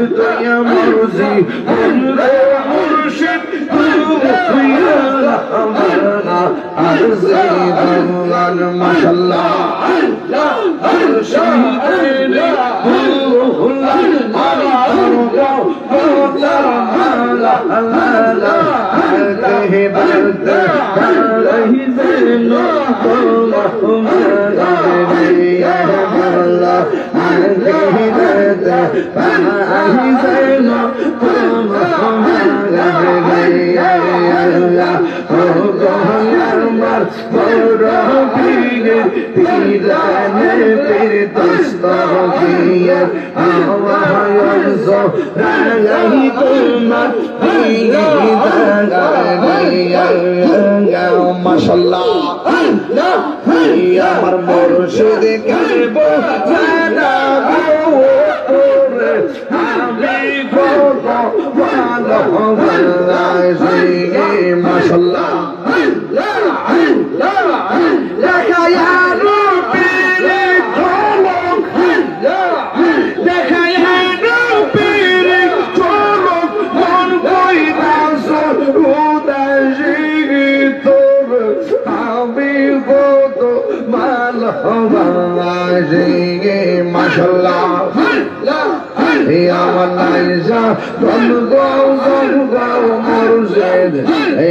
الدنيا مرزي كله مرشد يا الله عزيز الله ما شاء الله مرشد روح الله. মাশাল্লাহ আমার মুর্শিদ তোরে আমি কত ভালো হে আমার নাইজা গম গৌ গম গৌ মুর্শিদ হে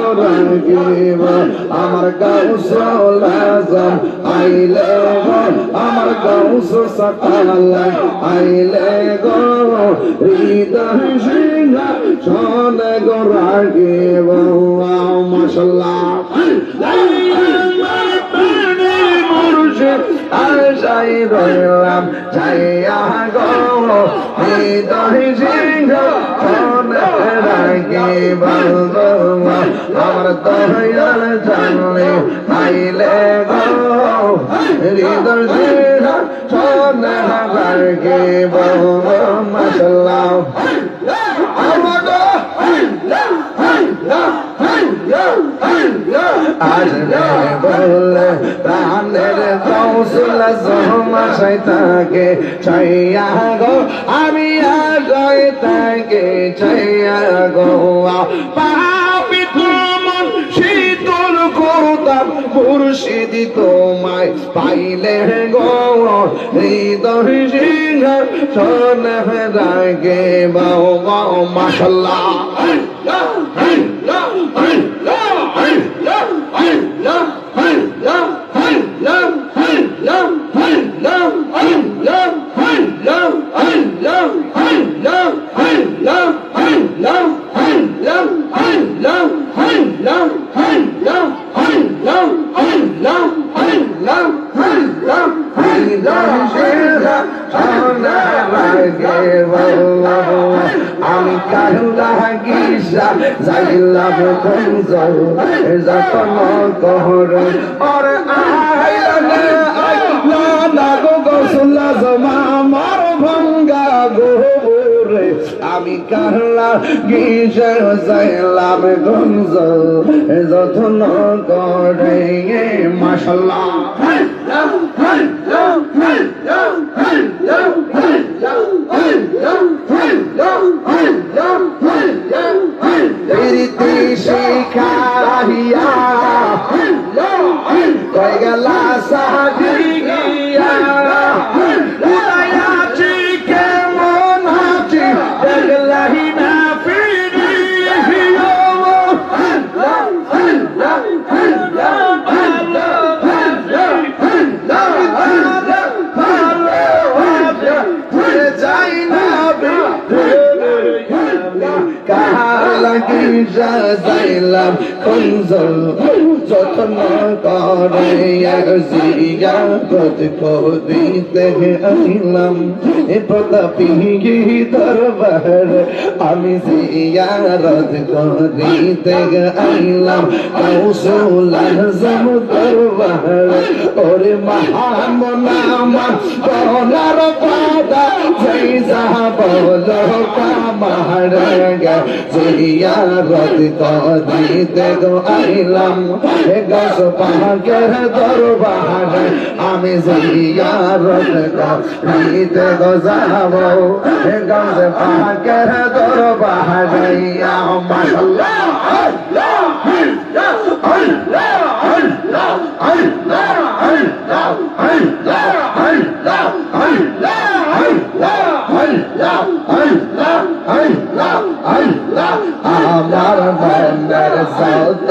শিবাবা আমার গাউসল আজম আইলে গো আমার গাউস সকালাই আইলে গো হৃদয় সিংহ শোনে গো রাগিব মাশাল্লাহ মুর্শিদ রইলাম চাইয়া গো হৃদয় সিংহ শোনে রাগিব আমার দয়াল জানলে আইলে গো। হৃদয় সিংহ শোনে রাগিব মাশাল্লাহ। আসলে বললে প্রাণের কৌশল সমাশাই থাকে চাইয়া গো। আমি আজয় থাকে চাইয়া গো। মুর্শিদি তোমায় পাইলে গো হৃদয় সন রাগে বাবা বাও গিসা যাইলাম কঞ্জ যতন কহর ওর আইলে আইলা না গো গসুলা জমা, মার ভঙ্গা গোরে আমি কাহলা গিসা যাইলাম গঞ্জ যতন করে মাশাল্লাহ। প্রীতি সাজাইলাম কঞ্জল যত্ন করে জিয়ারত করিতে আইলাম। এ প্রতাপী দরবার? আমি জিয়ারত করিতে আইলাম। কৌশল আজম দরবার। ওরে মহামনামা সোনার পাতা জয় যাহা বলো কামার জিয়ারত করিতে গো আইলাম। পাহাড়ের দরবার আমি জিয়ারত করিতে যাব গাছ পাহাড়ের দরবার মাশাআল্লাহ আল্লাহ আল্লাহ আল্লাহ আল্লাহ আল্লাহ আল্লাহ আল্লাহ আল্লাহ আমার মনের সৌতব